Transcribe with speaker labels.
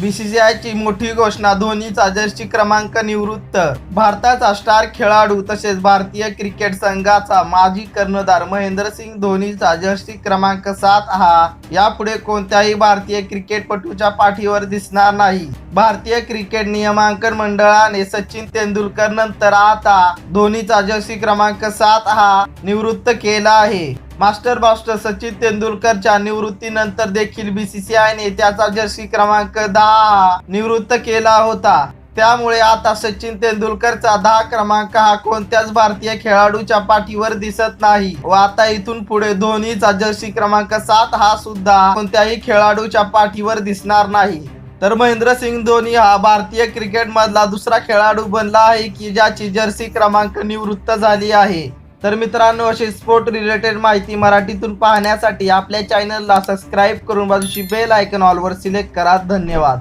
Speaker 1: बीसीसीआयची मोठी घोषणा धोनीचा जर्सी क्रमांक निवृत्त. भारताचा स्टार खेळाडू तसेच भारतीय क्रिकेट संघाचा माजी कर्णधार महेंद्रसिंग धोनीचा जर्सी क्रमांक सात हा यापुढे कोणत्याही भारतीय क्रिकेटपटूच्या पाठीवर दिसणार नाही. भारतीय क्रिकेट नियमांकन मंडळाने सचिन तेंडुलकर नंतर आता धोनीचा जर्सी क्रमांक सात हा निवृत्त केला आहे. मास्टर बास्टर सचिन तेंडुलकरच्या निवृत्तीनंतर देखील बीसीसीआयने त्याचा जर्सी क्रमांक दहा निवृत्त केला होता. त्यामुळे आता सचिन तेंडुलकरचा दहा क्रमांक हा कोणत्याच भारतीय खेळाडूच्या पाठीवर दिसत नाही. व आता इथून पुढे धोनीचा जर्सी क्रमांक सात हा सुद्धा कोणत्याही खेळाडूच्या पाठीवर दिसणार नाही. तर महेंद्रसिंग धोनी हा भारतीय क्रिकेट मधला दुसरा खेळाडू बनला आहे की ज्याची जर्सी क्रमांक निवृत्त झाली आहे. तर मित्रांनो अशी स्पोर्ट रिलेटेड माहिती मराठीतून पाहण्यासाठी आपल्या चॅनलला सबस्क्राईब करून बाजूशी बेल आयकॉन ऑलवर सिलेक्ट करा. धन्यवाद.